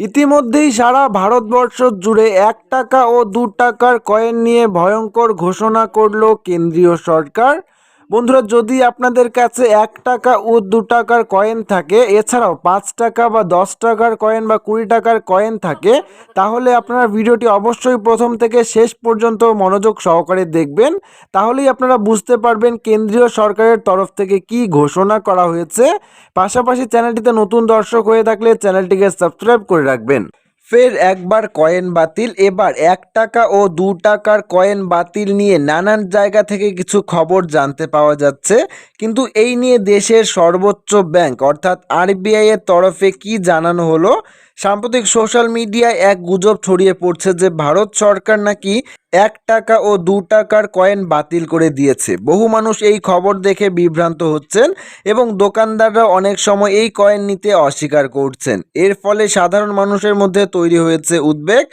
ইতিমধ্যেই সারা ভারতবর্ষ জুড়ে এক টাকা ও দু টাকার কয়েন নিয়ে ভয়ঙ্কর ঘোষণা করল কেন্দ্রীয় সরকার। বন্ধুরা, যদি আপনাদের কাছে এক টাকা ও দু টাকার কয়েন থাকে, এছাড়াও পাঁচ টাকা বা দশ টাকার কয়েন বা কুড়ি টাকার কয়েন থাকে, তাহলে আপনারা ভিডিওটি অবশ্যই প্রথম থেকে শেষ পর্যন্ত মনোযোগ সহকারে দেখবেন। তাহলেই আপনারা বুঝতে পারবেন কেন্দ্রীয় সরকারের তরফ থেকে কি ঘোষণা করা হয়েছে। পাশাপাশি চ্যানেলটিতে নতুন দর্শক হয়ে থাকলে চ্যানেলটিকে সাবস্ক্রাইব করে রাখবেন। ফের একবার কয়েন বাতিল। এবার এক টাকা ও দু টাকার কয়েন বাতিল নিয়ে নানান জায়গা থেকে কিছু খবর জানতে পাওয়া যাচ্ছে। কিন্তু এই নিয়ে দেশের সর্বোচ্চ ব্যাংক অর্থাৎ আরবিআই এর তরফে কি জানানো হলো? সাম্প্রতিক সোশ্যাল মিডিয়ায় এক গুজব ছড়িয়ে পড়ছে যে ভারত সরকার নাকি এক টাকা ও দু টাকার কয়েন বাতিল করে দিয়েছে। বহু মানুষ এই খবর দেখে বিভ্রান্ত হচ্ছেন এবং দোকানদাররা অনেক সময় এই কয়েন নিতে অস্বীকার করছেন। এর ফলে সাধারণ মানুষের মধ্যে তৈরি হয়েছে উদ্বেগ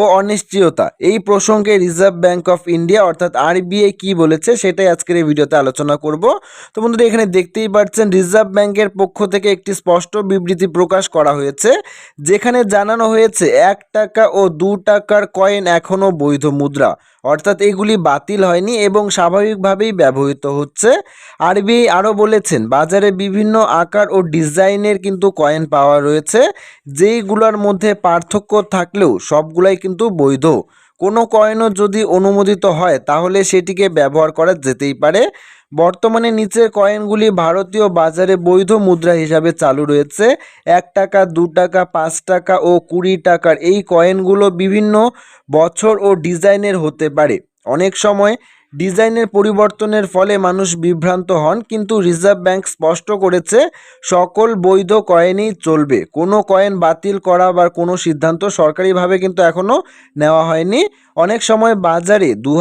ও অনিশ্চয়তা। এই প্রসঙ্গে রিজার্ভ ব্যাংক অফ ইন্ডিয়া অর্থাৎ আরবিআই কি বলেছে সেটাই আজকের এই ভিডিওতে আলোচনা করব। তো বন্ধুরা, এখানে দেখতেই পাচ্ছেন রিজার্ভ ব্যাংকের পক্ষ থেকে একটি স্পষ্ট বিবৃতি প্রকাশ করা হয়েছে, যেখানে জানানো হয়েছে এক টাকা ও দু টাকার কয়েন এখনও বৈধ মুদ্রা। অর্থাৎ এগুলি বাতিল হয়নি এবং স্বাভাবিকভাবেই ব্যবহৃত হচ্ছে। আরবিআই আরও বলেছেন, বাজারে বিভিন্ন আকার ও ডিজাইনের কিন্তু কয়েন পাওয়া রয়েছে, যেইগুলোর মধ্যে পার্থক্য থাকলেও সবগুলাই কিন্তু বৈধ। কোনো কয়েনও যদি অনুমোদিত হয়, তাহলে সেটিকে ব্যবহার করা যেতেই পারে। বর্তমানে নিচের কয়েনগুলি ভারতীয় বাজারে বৈধ মুদ্রা হিসাবে চালু রয়েছে। এক টাকা, দু টাকা, পাঁচ টাকা ও কুড়ি টাকার এই কয়েনগুলো বিভিন্ন বছর ও ডিজাইনের হতে পারে। অনেক সময় ডিজাইনের পরিবর্তনের ফলে মানুষ বিভ্রান্ত হন, কিন্তু রিজার্ভ ব্যাংক স্পষ্ট করেছে, সকল বৈধ কয়েনই চলবে। কোনো কয়েন বাতিল করা বা কোনো সিদ্ধান্ত সরকারিভাবে কিন্তু এখনও নেওয়া হয়নি। অনেক সময় বাজারে দু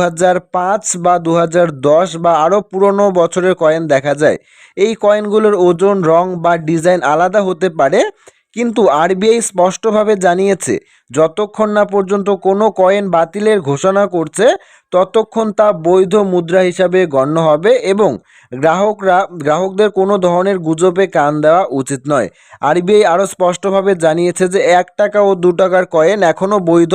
বা দু বা আরও পুরনো বছরের কয়েন দেখা যায়। এই কয়েনগুলোর ওজন, রং বা ডিজাইন আলাদা হতে পারে। কিন্তু আরবিআই স্পষ্টভাবে জানিয়েছে, যতক্ষণ না পর্যন্ত কোনো কয়েন বাতিলের ঘোষণা করছে, ততক্ষণ তা বৈধ মুদ্রা হিসাবে গণ্য হবে এবং গ্রাহকরা, গ্রাহকদের কোনো ধরনের গুজবে কান দেওয়া উচিত নয়। আরবিআই আরও স্পষ্টভাবে জানিয়েছে যে এক টাকা ও দু টাকার কয়েন এখনও বৈধ,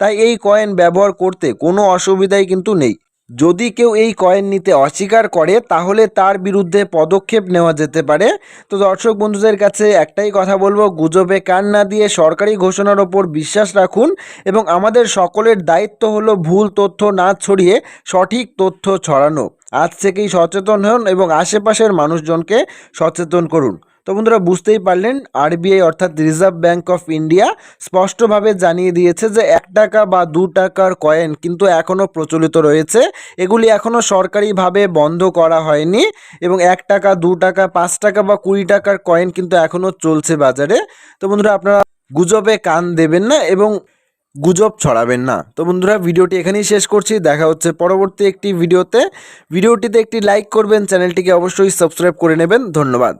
তাই এই কয়েন ব্যবহার করতে কোনো অসুবিধাই কিন্তু নেই। যদি কেউ এই কয়েন নিতে অস্বীকার করে, তাহলে তার বিরুদ্ধে পদক্ষেপ নেওয়া যেতে পারে। তো দর্শক বন্ধুদের কাছে একটাই কথা বলব, গুজবে কান না দিয়ে সরকারি ঘোষণার ওপর বিশ্বাস রাখুন এবং আমাদের সকলের দায়িত্ব হলো ভুল তথ্য না ছড়িয়ে সঠিক তথ্য ছড়ানো। আজ থেকেই সচেতন হন এবং আশেপাশের মানুষজনকে সচেতন করুন। তো বন্ধুরা বুঝতেই পারলেন, আরবিআই অর্থাৎ রিজার্ভ ব্যাংক অফ ইন্ডিয়া স্পষ্টভাবে জানিয়ে দিয়েছে যে এক টাকা বা দু টাকার কয়েন কিন্তু এখনও প্রচলিত রয়েছে। এগুলি এখনও সরকারিভাবে বন্ধ করা হয়নি এবং এক টাকা, দু টাকা, পাঁচ টাকা বা কুড়ি টাকার কয়েন কিন্তু এখনও চলছে বাজারে। তো বন্ধুরা আপনারা গুজবে কান দেবেন না এবং গুজব ছড়াবেন না। তো বন্ধুরা ভিডিওটি এখানেই শেষ করছি, দেখা হচ্ছে পরবর্তী একটি ভিডিওতে। ভিডিওটিতে একটি লাইক করবেন, চ্যানেলটিকে অবশ্যই সাবস্ক্রাইব করে নেবেন। ধন্যবাদ।